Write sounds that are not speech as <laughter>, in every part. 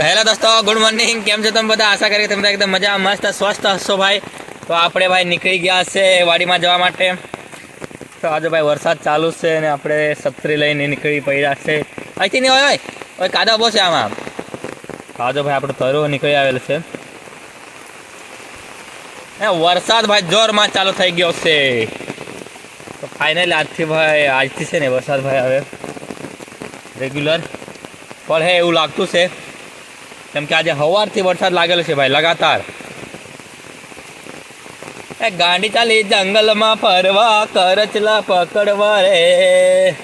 Hello દોસ્તો good morning કેમ છો તમે બધા? આશા કરી તમે એકદમ મજા મસ્ત, સ્વસ્થ હશો ભાઈ. તો આપણે ભાઈ નીકળી ગયા છે વાડીમાં જવા માટે. તો આજે ભાઈ વરસાદ ચાલુ છે અને આપણે છત્રી લઈને નીકળી પડ્યા છે. અહીંથી નહીં હોય હવે કાદા બહુ છે આમાં. આજે ભાઈ આપણો તરો નીકળી આવેલ છે. એ વરસાદ ભાઈ જોરમાં ચાલુ થઈ ગયો છે. તો ફાઇનલી આજથી ભાઈ, આજથી છે ને વરસાદ ભાઈ હવે. રેગ્યુલર પણ હે, એવું લાગતું છે. કેમ કે આજે સવારથી વરસાદ લાગેલો છે ભાઈ, લગાતાર. એ ગાંડી ચાલી જંગલમાં ફરવા, કરચલા પકડવા રે.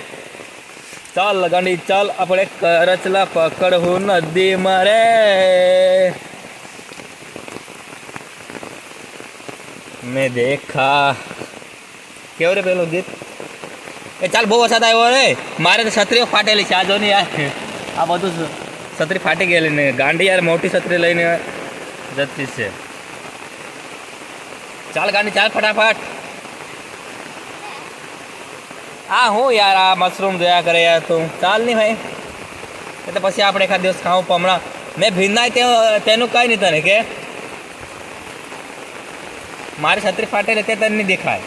ચાલ ગાંડી, ચાલ આપણે કરચલા પકડવું નદીમાં રે. મેં દેખા. કેવું રે પેલું ગીત? એ ચાલ બહુ વરસાદ આવ્યો રે. મારે તો છત્રીઓ ફાટેલી છે, આ જો આ. બધું છત્રી ફાટી ગયેલી ને ગાંડી યાર મોટી છત્રી લઈને જતી છે. ચાલ ગાંડી, ચાલ ફટાફટ. આ હું યાર, આ મશરૂમ જોયા કરે યાર તું. ચાલ નહીં ભાઈ. એટલે પછી આપણે એખાદ દિવસ ખાવું પમણા મેં ભીનાય તે, તેનું કંઈ નહીં તને કે. મારી છત્રી ફાટેલી તે તને નહીં દેખાય.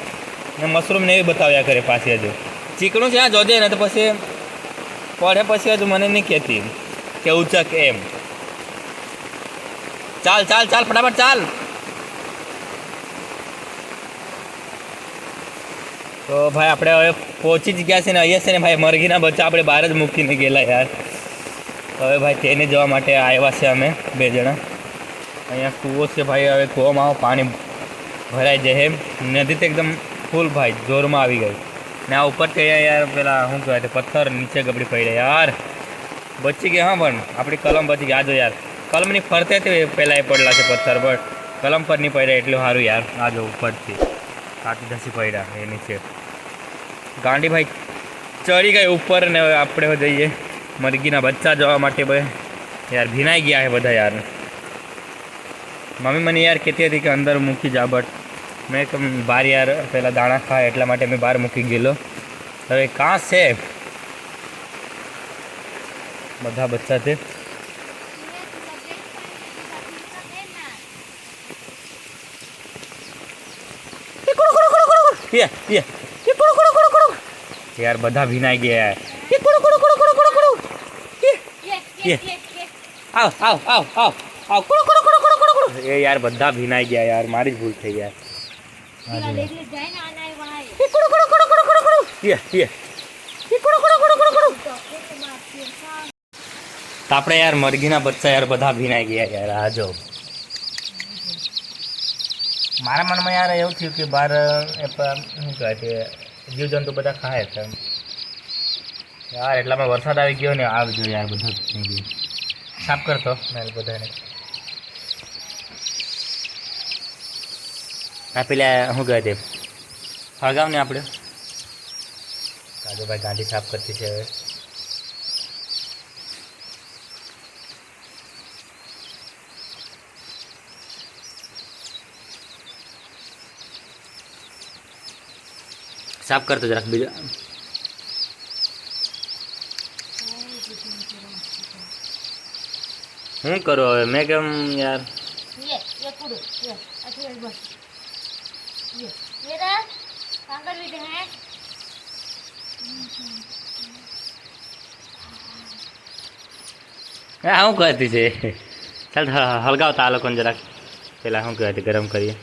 ને મશરૂમ ને એવી બતાવ્યા કરે પાછી હજુ. ચીકણું છે, આ જોજે ને તો પછી પડે પછી હજુ મને નહીં કહેતી. કે ઉચક એમ. ચાલ ચાલ ચાલ, ફટાફટ ચાલ. તો ભાઈ, આપણે હવે પહોંચી જ ગયા છે ને, અહીંયા છે ને, ભાઈ, મરઘીના બચ્ચા આપણે બહાર જ મૂકીને ગયેલા યાર. હવે ભાઈ, તેને જવા માટે આવ્યા છે અમે બે જણા. અહીંયા કૂવો છે ભાઈ, હવે કૂવામાં પાણી ભરાઈ જાય એમ. નદી તો એકદમ ફૂલ ભાઈ, જોરમાં આવી ગઈ. ને આ ઉપર કે યાર પેલા, શું કહેવાય પથ્થર નીચે ગબડી પડ્યા યાર. બચી ગયા, હા, પણ આપણી કલમ બચી ગઈ આજો યાર, કલમની ફરતે પહેલાં એ પડેલા છે પથ્થર બટ કલમ પર નહીં પડ્યા એટલું સારું યાર. આજો ઉપરથી, કાચી ધસી પડ્યા, એ નીચે. ગાંડીભાઈ ચડી ગઈ ઉપર ને આપણે જઈએ. મરઘીના બચ્ચા જવા માટે યાર, ભીનાઈ ગયા છે બધા યાર. મમ્મી મને યાર કહેતી હતી કે અંદર મૂકી જા બટ મેં બહાર યાર પહેલાં દાણા ખાય એટલા માટે મેં બહાર મૂકી ગયેલો. હવે કાં છે? બધા બચ્ચા છે યે યે યાર બધા ભીનાઈ ગયા આવ આવ આવ આવ આવ કુડુ કુડુ કુડુ કુડુ કુડુ કુડુ એ યાર બધા ભીનાઈ ગયા યાર મારી જ ભૂલ થઈ યાર યે યે તો આપણે યાર મરઘીના બચ્ચા યાર બધા ભીનાઈ ગયા યાર આ જો. મારા મનમાં યાર એવું થયું કે બહાર એ શું કહેવાય છે જીવજંતુ બધા ખાય છે. યાર એટલામાં વરસાદ આવી ગયો ને આવજો યાર બધું ભીની ગયું. સાફ કરતો મેં બધાને. આ પેલા શું કહે છે ફળગાવ ને આપણે. કાજુભાઈ ગાંધી સાફ કરતી છે હવે. સાફ કરતો જરાક બીજું શું કરું હવે મેં કેમ યાર હા શું કહેતી છે ચાલ હ- હળગાવતા આ લોકોને જરાક પેલા શું કહેવાય તે ગરમ કરીએ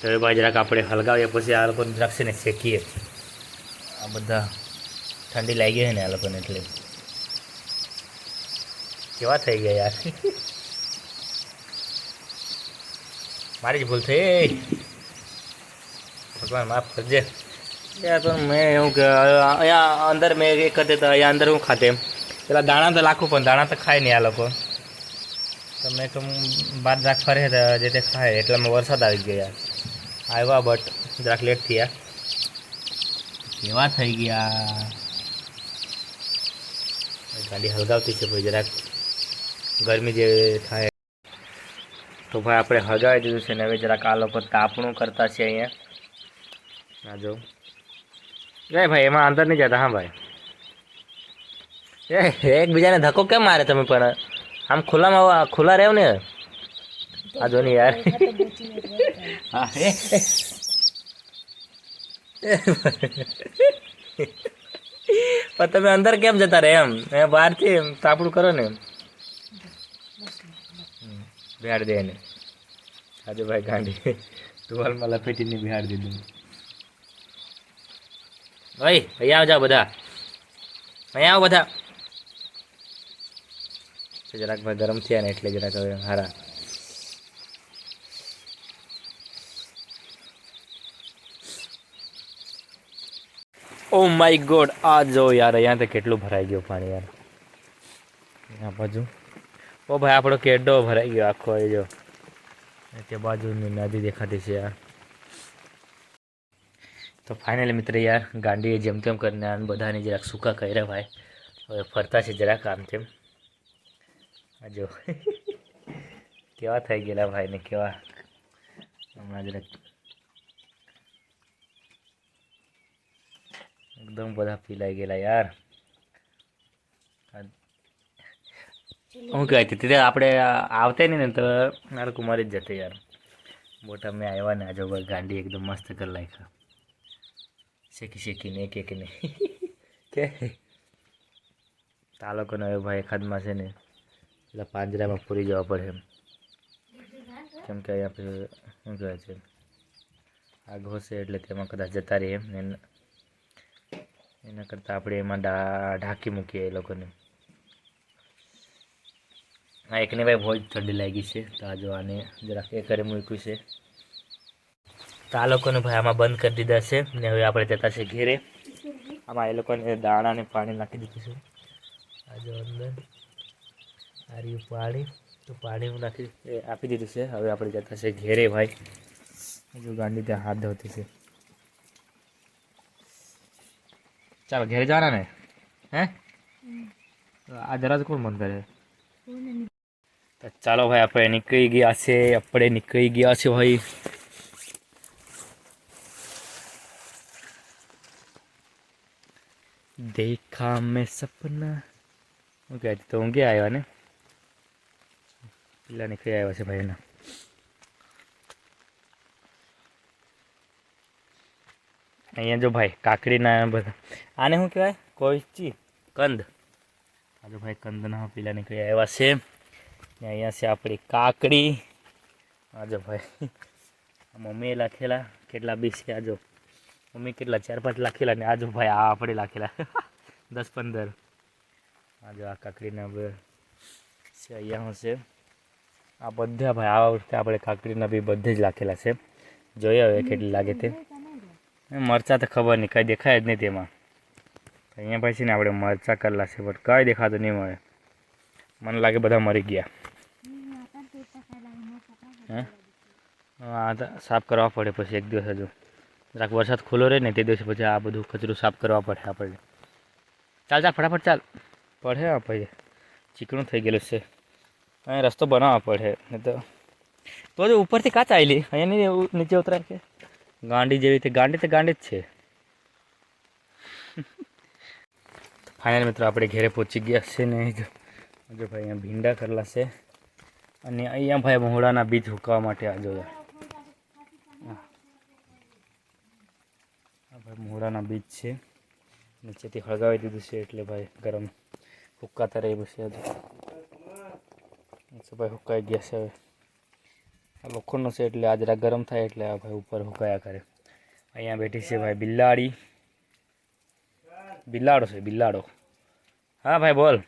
તો એ ભાઈ જરાક આપણે હલગાવીએ પછી આ લોકોને દ્રાક્ષને ને શેકીએ. આ બધા ઠંડી લાગી ગઈ ને આ લોકોને એટલે. કેવા થઈ ગયા યાર? મારી જ ભૂલ થઈ. ભગવાન માફ કરજે. યાર પણ મેં એવું કે અહીંયા અંદર મેં એક કરતે તો અહીંયા અંદર હું ખાતે પેલા દાણા તો લાખું પણ દાણા તો ખાય નહીં આ લોકો. તો મેં તો બાર રાખવા રહે તો જે તે ખાય. એટલામાં વરસાદ આવી ગયો યાર. આવ્યા બટ જરાક લેટ થયા. કેવા થઈ ગયા? ગાડી હળગાવતી છે ભાઈ જરાક ગરમી જે થાય. તો ભાઈ આપણે હળગાવી દીધું છે ને હવે જરાક આ લોકો તાપણું કરતા છે અહીંયા. આ જો. જાય ભાઈ એમાં અંદર નહીં જતા હા ભાઈ. એ એકબીજાને ધક્કો કેમ મારે તમે પણ? આમ ખુલ્લામાં ખુલ્લા રહેવ ને આ જો યાર. પણ તમે અંદર કેમ જતા રહે એમ? એ બહારથી એમ તાપડું કરો ને એમ. બિહાડ દે એને. રાજુભાઈ ગાંધી ટુવાલમાં લપેટીને બિહાર દીધું. ભાઈ અહીંયા આવજા બધા. અહીંયા આવો બધા. જરાક ભાઈ ગરમ થયા ને એટલે જરાક હવે હારા. ઓ માય ગોડ આ જો યાર, અહીંયા તો કેટલું ભરાઈ ગયું પાણી યાર. આ બાજુ. ઓ ભાઈ, આપણો કેડો ભરાઈ ગયો આખો, એ જો. તે બાજુની નદી દેખાતી છે યાર. તો ફાઇનલી મિત્ર યાર, ગાંડીએ જેમ તેમ કરીને આને બધાને જરાક સૂકા કર્યા ભાઈ. હવે ફરતા છે જરાક આમ તેમ. આ જો. <laughs> કેવા થઈ ગયેલા ભાઈને, કેવા. હમણાં જરાક એકદમ બધા પીલાઈ ગયેલા યાર હું કહે તે આપણે આવતા નહીં ને તો મારે કુમારી જ જતે યાર મોટા મેં આવ્યા ને આજે ગાંડી એકદમ મસ્ત કરી નાખ્યા શેકી શેકીને એક એકને કે આ લોકોને હવે ભાઈ એખાદમાં છે ને એટલે પાંજરામાં પૂરી જવા પડે એમ કેમ કે અહીંયા શું કહેવાય છે આ હશે એટલે તેમાં કદાચ જતા રહીએ એમ ને એન- કરતાં આપણે એમાં ઢાંકી મૂકીએ એ લોકોને. હા એકને ભાઈ બહુ જ ઠંડી લાગી છે, તો આ જો આને જરાક એ કરે મૂક્યું છે. તો આ લોકોને ભાઈ આમાં બંધ કરી દીધા છે, ને હવે આપણે જતા છે ઘેરે. આમાં એ લોકોને દાણા ને પાણી નાખી દીધું છે. આ જો અંદર આ રહ્યું પાણી, તો પાણી હું નાખી આપી દીધું છે. હવે આપણે જતા છે ઘેરે ભાઈ. હજુ ગાંડી ત્યાં હાથ ધોતી છે. ચાલો ઘેરે જવાના ને હે તો આ જરા કોણ બંધ કરે તો ચાલો ભાઈ આપણે નીકળી ગયા છે આપણે નીકળી ગયા છે ભાઈ દેખા મેં સપના હું કહે તો ઊંઘે આવ્યા ને પેલા નીકળી આવ્યા છે ભાઈ અહીંયા જો ભાઈ કાકડીના બધા. આને શું કહેવાય? કોઈચી કંદ. આ જો ભાઈ કંદના પેલા નીકળી આવ્યા છે. ને અહીંયા છે આપણી કાકડી. આ જો ભાઈ મમ્મીએ લખેલા કેટલા બી છે આ જો. મમ્મી કેટલા ચાર પાંચ લખેલા ને આ જો ભાઈ આ આપણે લખેલા. <laughs> દસ પંદર. આ જો આ કાકડીના છે અહીંયા હશે આ બધા ભાઈ આ વખતે આપણે કાકડીના બી બધે જ લખેલા છે. જોઈએ હવે કેટલી લાગે તે. મરચાં તો ખબર નહીં, કાંઈ દેખાય જ નહીં તેમાં. અહીંયા પછી ને આપણે મરચાં કરેલા છે બટ કાંઈ દેખાતું નહીં મળે. મને લાગે બધા મરી ગયા. હે? તો સાફ કરવા પડે પછી એક દિવસ હજુ. જરાક વરસાદ ખુલ્લો રહે ને તે દિવસે પછી આ બધું કચરું સાફ કરવા પડે આપણે ચાલ ચાલ, ફટાફટ ચાલ. પડે આપણે ચીકણું થઈ ગયેલું છે. અહીંયા રસ્તો બનાવવા પડે, નહીં તો તો ઉપરથી કાચ આવેલી અહીંયા નહીં, નીચે ઉતરાય કે? ગાંડી જેવી તે ગાંડી તો ગાંડી જ છે. ફાઇનલ મિત્રો, આપણે ઘેરે પહોંચી ગયા છે ને. જો ભાઈ અહીંયા ભીંડા કરેલા છે. અને અહીંયા ભાઈ મોહડાના બીજ હુકવા માટે આ જોયા ભાઈ મોહડાના બીજ છે. નીચેથી હળગાવી દીધું છે એટલે ભાઈ ગરમ હુક્કાતા રહી છે. હજુ ભાઈ હુકાઈ ગયા છે હવે. લોખંડનો છે એટલે આ જરા ગરમ થાય એટલે આ ભાઈ ઉપર હુકાયા કરે. અહીંયા બેઠી છે ભાઈ બિલાડી. બિલાડો છે, બિલાડો. હા ભાઈ બોલ.